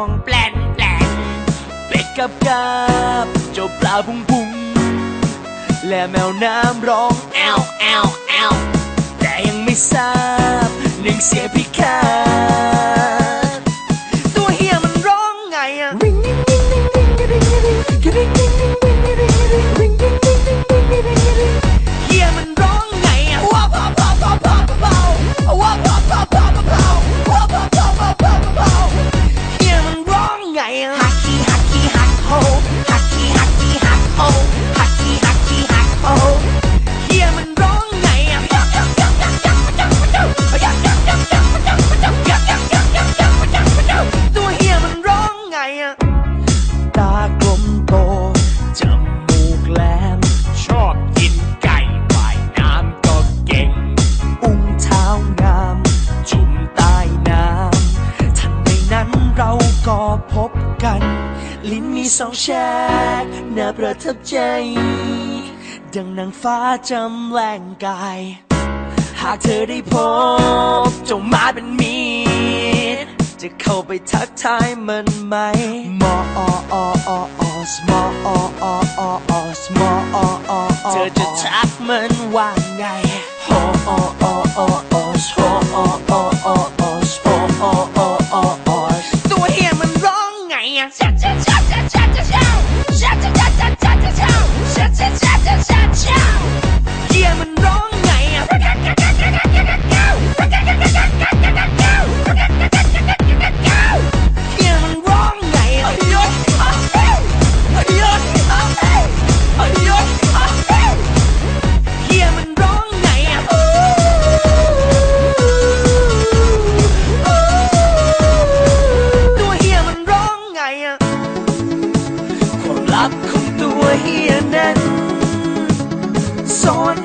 องแปลนแปลนเป็ดกับกาบเจ้าปลาพุงพุงและแมวน้ำร้องแอวแอวแอวแต่ยังไม่ทราบหนึ่งเสียพิฆาต ก็พบกัน ลิ้นมีสองแฉกน่าประทับใจ ดังนางฟ้าจำแรงกาย หากเธอได้พบจงมาเป็นมีดจะเข้าไปทักทายมันไหม 样。下下下下下下下下下下下下下下下下。I cooked the way and then so I